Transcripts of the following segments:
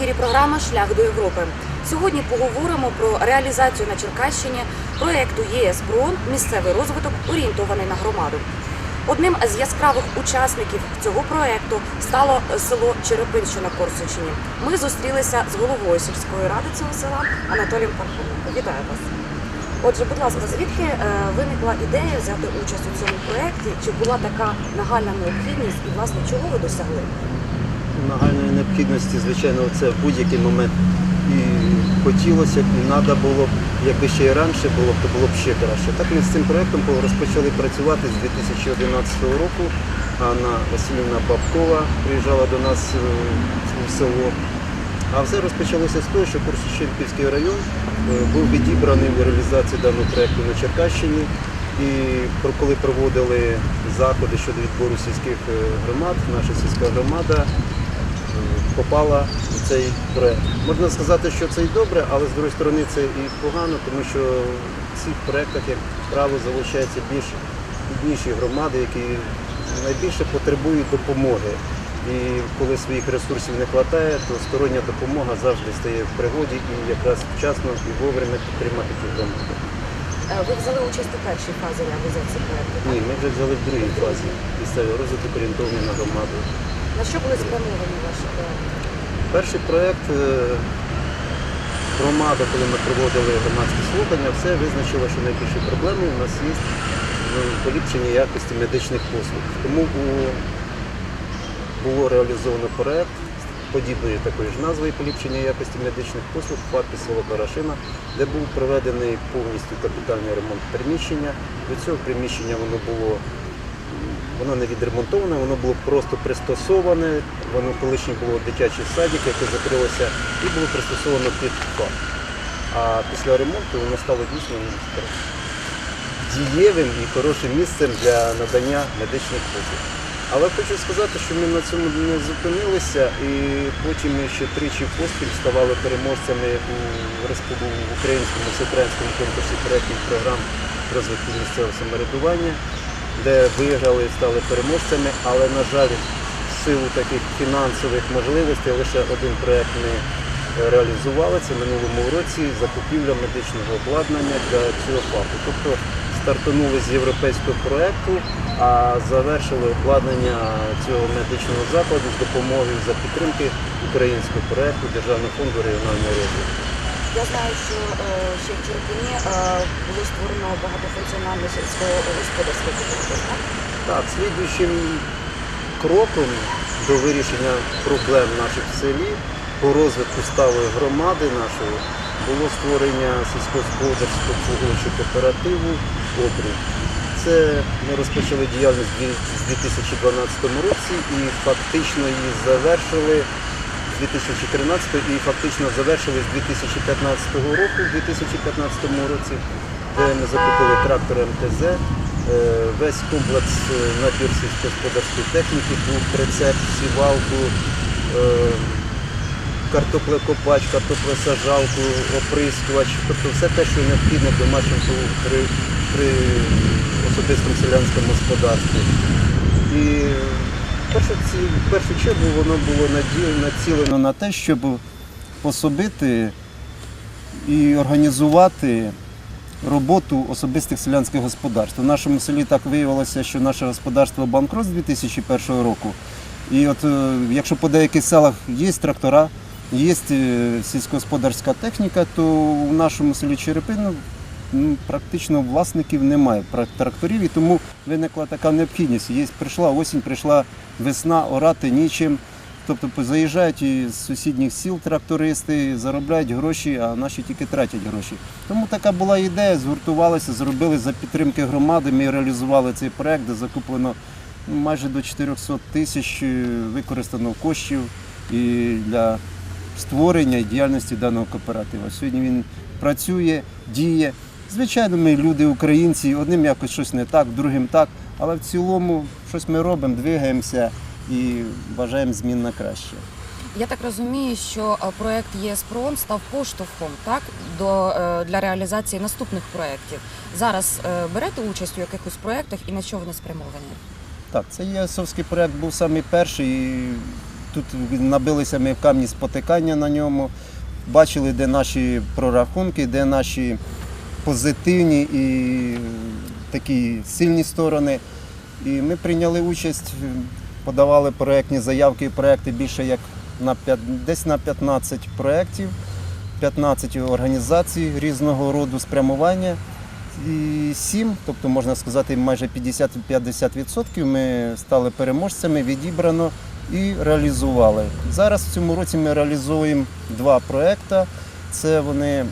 Ефірі програма Шлях до Європи. Сьогодні поговоримо про реалізацію на Черкащині проєкту ЄС ПРООН Місцевий розвиток орієнтований на громаду. Одним з яскравих учасників цього проєкту стало село Черепин, що Корсунщині. Ми зустрілися з головою сільської ради цього села Анатолієм Пархоменко. Вітаю вас. Отже, будь ласка, звідки е, виникла ідея взяти участь у цьому проєкті? Чи була така нагальна необхідність і власне чого ви досягли? Нагальної необхідності, звичайно, це в будь-який момент і хотілося б, і треба було б, якби ще і раніше було б, то було б ще краще. Так ми з цим проєктом розпочали працювати з 2011 року. Анна Васильівна Бабкова приїжджала до нас е, в село. А все розпочалося з того, що Курсущенківський район е, був відібраний в реалізації даного проєкту на Черкащині. І коли проводили заходи щодо відбору сільських е, громад, наша сільська громада попала в цей проєкт. Можна сказати, що це і добре, але з іншої сторони це і погано, тому що в цих проєктах, як правило, залишаються більш бідніші громади, які найбільше потребують допомоги. І коли своїх ресурсів не вистачає, то стороння допомога завжди стає в пригоді і якраз вчасно і вовремя підтримати ті громади. Е, Ви взяли участь у першій фазі реалізації проєкту. Ні, ми вже взяли в другій фазі місцевий розвиток орієнтований на громаду. На що були спрямовані ваші проєкти? Перший проєкт е, громада, коли ми проводили громадські слухання, все визначило, що найбільші проблеми у нас є ну, поліпшення якості медичних послуг. Тому було реалізовано проєкт подібної такої ж назви поліпшення якості медичних послуг в ФАПі село Барашина, де був проведений повністю капітальний ремонт приміщення. До цього приміщення воно було Воно не відремонтоване, воно було просто пристосоване. Воно колишнє було дитячий садик, який закрилося, і було пристосовано під ФАП. А після ремонту воно стало дійсно дієвим і хорошим місцем для надання медичних послуг. Але хочу сказати, що ми на цьому не зупинилися, і потім ми ще тричі поспіль ставали переможцями у республіку в українському всеукраїнському конкурсі проєктів програм розвитку місцевого самоврядування де виграли стали переможцями, але, на жаль, в силу таких фінансових можливостей лише один проєкт ми е, реалізували. Це минулому році закупівля медичного обладнання для цього факту. Тобто стартанули з європейського проєкту, а завершили обладнання цього медичного закладу з допомогою за підтримки українського проєкту Державного фонду регіонального розвитку. Я знаю, що е, ще в Черепині е, було створено багатофункціональне сільськогосподарське підприємство. так? Слідуючим кроком до вирішення проблем наших в селі по розвитку сталої громади нашої було створення сільськогосподарського обслуговуючого кооперативу «Обрій». Це ми розпочали діяльність з 2012 році і фактично її завершили з 2013 і фактично завершили з 2015 року, в 2015 році, де ми закупили трактор МТЗ, е, весь комплекс е, набір сільськогосподарської техніки, був прицеп, сівалку, е, картоплекопач, картоплесажалку, оприскувач, тобто все те, що необхідно домашньому при, при особистому селянському господарстві. І в першу, ці- в першу чергу воно було націлено на те, щоб пособити і організувати роботу особистих селянських господарств. У нашому селі так виявилося, що наше господарство банкрот з 2001 року. І от е, якщо по деяких селах є трактора, є е, сільськогосподарська техніка, то у нашому селі Черепино ну, практично власників немає тракторів, і тому виникла така необхідність. Є, прийшла осінь, прийшла весна, орати нічим. Тобто заїжджають із сусідніх сіл трактористи, заробляють гроші, а наші тільки тратять гроші. Тому така була ідея, згуртувалися, зробили за підтримки громади. Ми реалізували цей проект, де закуплено ну, майже до 400 тисяч е, використано коштів і для створення і діяльності даного кооперативу. Сьогодні він працює, діє. Звичайно, ми люди українці, одним якось щось не так, другим так, але в цілому щось ми робимо, двигаємося і бажаємо змін на краще. Я так розумію, що е, проект ЄС став поштовхом так до е, для реалізації наступних проєктів. Зараз е, берете участь у якихось проєктах і на що вони спрямовані? Так, це ЄСовський проект був самий перший. і тут набилися ми в камні спотикання на ньому, бачили, де наші прорахунки, де наші позитивні і такі сильні сторони. І ми прийняли участь, подавали проєктні заявки і проєкти більше як на п'ят- десь на 15 проєктів, 15 організацій різного роду спрямування. І 7, тобто можна сказати, майже 50-50% ми стали переможцями, відібрано і реалізували. Зараз в цьому році ми реалізуємо два проекти. Це вони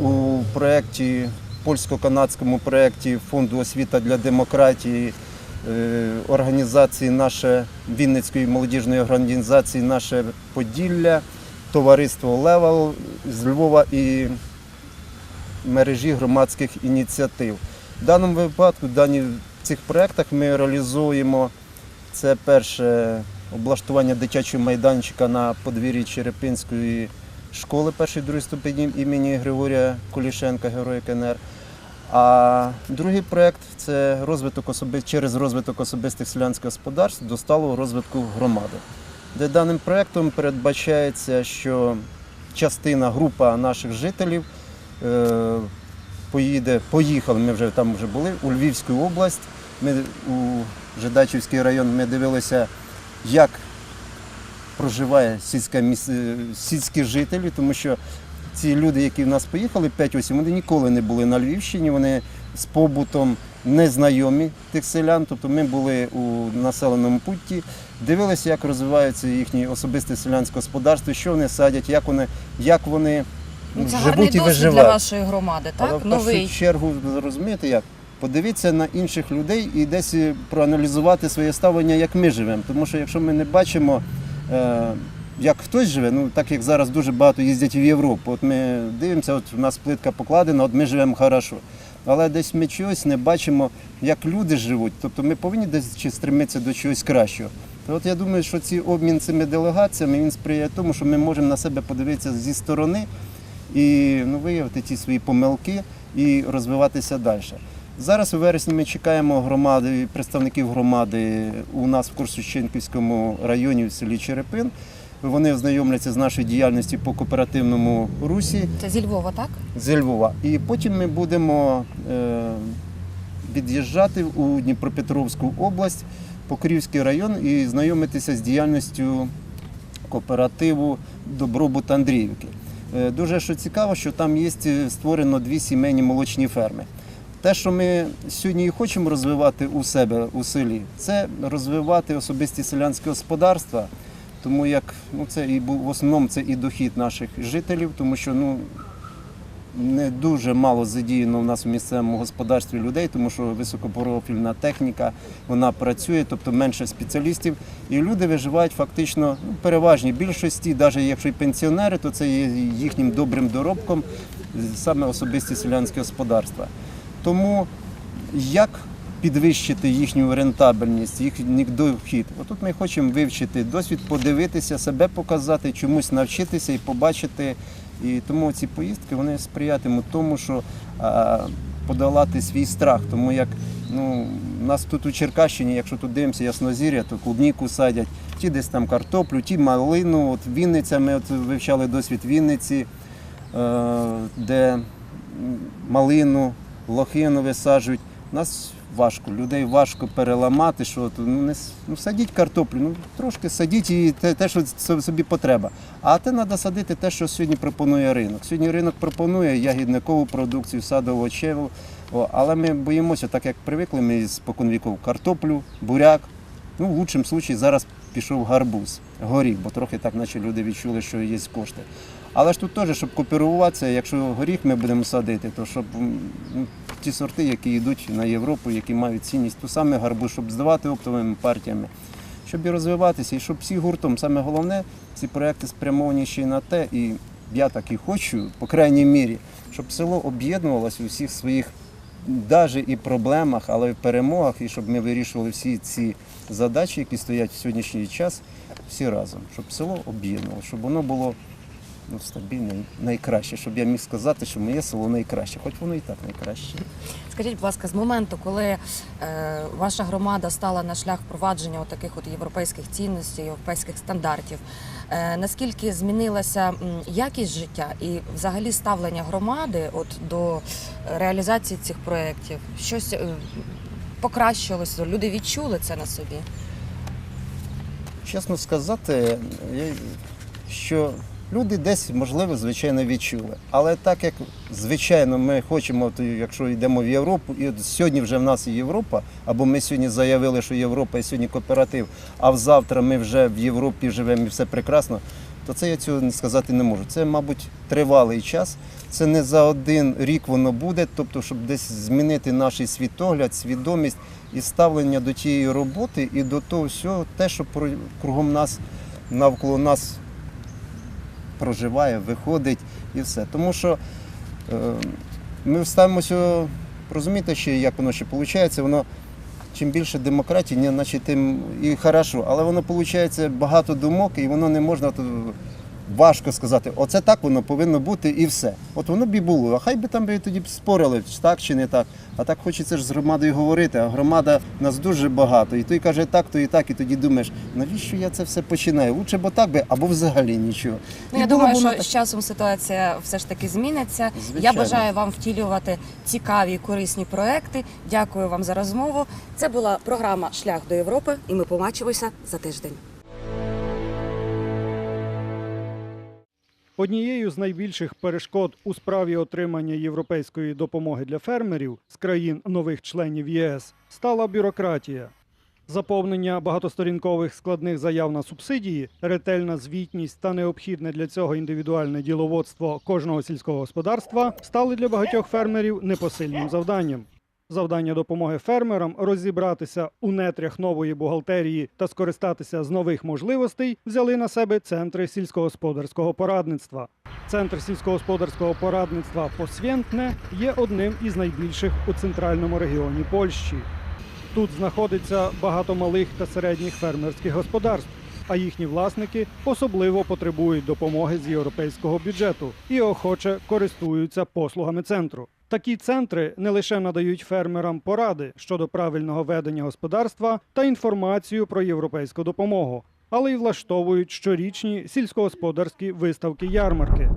у проєкті, польсько-канадському проєкті Фонду освіта для демократії е, організації наше Вінницької молодіжної організації Наше Поділля, товариство Левел з Львова і мережі громадських ініціатив. В даному випадку, в дані в цих проєктах ми реалізуємо це перше облаштування дитячого майданчика на подвір'ї Черепинської школи першої другої ступені імені Григорія Кулішенка, Героя КНР. А другий проєкт це розвиток особи... через розвиток особистих селянських господарств до сталого розвитку громади. Де даним проєктом передбачається, що частина, група наших жителів е, поїде, поїхали, ми вже там вже були, у Львівську область. Ми у Жидачівський район ми дивилися, як проживає сільська міс... е, сільські жителі, тому що ці люди, які в нас поїхали, 5 осіб, вони ніколи не були на Львівщині, вони з побутом незнайомі тих селян. Тобто ми були у населеному пункті, дивилися, як розвивається їхнє особисте селянське господарство, що вони садять, як вони, як вони Ну, це живуть гарний і досвід для виживають. вашої громади, Але так? в першу Новий. чергу ви розумієте як? Подивіться на інших людей і десь е, проаналізувати своє ставлення, як ми живемо. Тому що якщо ми не бачимо, як хтось живе, ну так як зараз дуже багато їздять в Європу. От ми дивимося, от у нас плитка покладена, от ми живемо хорошо. Але десь ми чогось не бачимо, як люди живуть. Тобто ми повинні десь чи стремитися до чогось кращого. То от я думаю, що ці обмін цими делегаціями він сприяє тому, що ми можемо на себе подивитися зі сторони і ну, виявити ті свої помилки і розвиватися далі. Зараз у вересні ми чекаємо громади, представників громади у нас в Корсущенківському районі в селі Черепин. Вони ознайомляться з нашою діяльністю по кооперативному русі Це зі Львова, так? зі Львова. І потім ми будемо е, від'їжджати у Дніпропетровську область, Покрівський район і знайомитися з діяльністю кооперативу Добробут Андріївки. Е, Дуже що цікаво, що там є е, створено дві сімейні молочні ферми. Те, що ми сьогодні і хочемо розвивати у себе у селі, це розвивати особисті селянські господарства. Тому як ну це і в основному це і дохід наших жителів, тому що ну не дуже мало задіяно в нас у місцевому господарстві людей, тому що високопрофільна техніка вона працює, тобто менше спеціалістів, і люди виживають фактично ну, переважній більшості, навіть якщо і пенсіонери, то це є їхнім добрим доробком саме особисті селянські господарства. Тому як підвищити їхню рентабельність, їхній дохід? Отут ми хочемо вивчити досвід, подивитися, себе показати, чомусь навчитися і побачити. І тому ці поїздки вони сприятимуть тому, що а, подолати свій страх. Тому як ну, нас тут у Черкащині, якщо тут дивимося яснозір'я, то клубніку садять, ті десь там картоплю, ті малину. От Вінниця, ми от вивчали досвід Вінниці, е, де малину, лохину висаджують. Нас важко, людей важко переламати, що ну, не, ну, садіть картоплю, ну трошки садіть і те, те, що собі потреба. А те треба садити те, що сьогодні пропонує ринок. Сьогодні ринок пропонує ягідникову продукцію, садову очеву. Але ми боїмося, так як привикли ми з споконвіків картоплю, буряк. Ну, в лучшому випадку зараз пішов гарбуз, горіх, бо трохи так, наче люди відчули, що є кошти. Але ж тут теж, щоб кооперуватися, якщо горіх ми будемо садити, то щоб ну, ті сорти, які йдуть на Європу, які мають цінність, то саме гарбуз, щоб здавати оптовими партіями, щоб і розвиватися, і щоб всі гуртом, саме головне, ці проекти спрямовані ще й на те, і я так і хочу, по крайній мірі, щоб село об'єднувалося у всіх своїх навіть і проблемах, але й перемогах, і щоб ми вирішували всі ці задачі, які стоять в сьогоднішній час, всі разом, щоб село об'єднувалося, щоб воно було ну, стабільне, найкраще, щоб я міг сказати, що моє село найкраще, хоч воно і так найкраще. Скажіть, будь ласка, з моменту, коли е, ваша громада стала на шлях впровадження от таких от європейських цінностей, європейських стандартів, е, наскільки змінилася якість життя і взагалі ставлення громади от до реалізації цих проєктів? Щось е, покращилося? Люди відчули це на собі? Чесно сказати, я- що люди десь, можливо, звичайно, відчули. Але так як звичайно ми хочемо, якщо йдемо в Європу, і от сьогодні вже в нас і Європа, або ми сьогодні заявили, що Європа і сьогодні кооператив, а завтра ми вже в Європі живемо і все прекрасно, то це я цього сказати не можу. Це, мабуть, тривалий час. Це не за один рік воно буде, тобто, щоб десь змінити наш світогляд, свідомість і ставлення до тієї роботи і до того всього, те, що кругом нас, навколо нас проживає, виходить і все. Тому що е, ми ставимося, розуміти, що як воно ще виходить, воно чим більше демократії, наче тим і хорошо. Але воно виходить багато думок, і воно не можна. Важко сказати, оце так воно повинно бути і все. От воно б і було. А хай би там би тоді б спорили, чи так чи не так. А так хочеться ж з громадою говорити. А громада нас дуже багато. І той каже так, то і так, і тоді думаєш, навіщо я це все починаю? Лучше бо так би, або взагалі нічого. Ну, І я було думаю, що так. з часом ситуація все ж таки зміниться. Я бажаю вам втілювати цікаві і корисні проекти. Дякую вам за розмову. Це була програма Шлях до Європи, і ми побачимося за тиждень. Однією з найбільших перешкод у справі отримання європейської допомоги для фермерів з країн нових членів ЄС стала бюрократія. Заповнення багатосторінкових складних заяв на субсидії, ретельна звітність та необхідне для цього індивідуальне діловодство кожного сільського господарства стали для багатьох фермерів непосильним завданням. Завдання допомоги фермерам розібратися у нетрях нової бухгалтерії та скористатися з нових можливостей взяли на себе центри сільськогосподарського порадництва. Центр сільськогосподарського порадництва Посвєнтне є одним із найбільших у центральному регіоні Польщі. Тут знаходиться багато малих та середніх фермерських господарств, а їхні власники особливо потребують допомоги з європейського бюджету і охоче користуються послугами центру. Такі центри не лише надають фермерам поради щодо правильного ведення господарства та інформацію про європейську допомогу, але й влаштовують щорічні сільськогосподарські виставки ярмарки.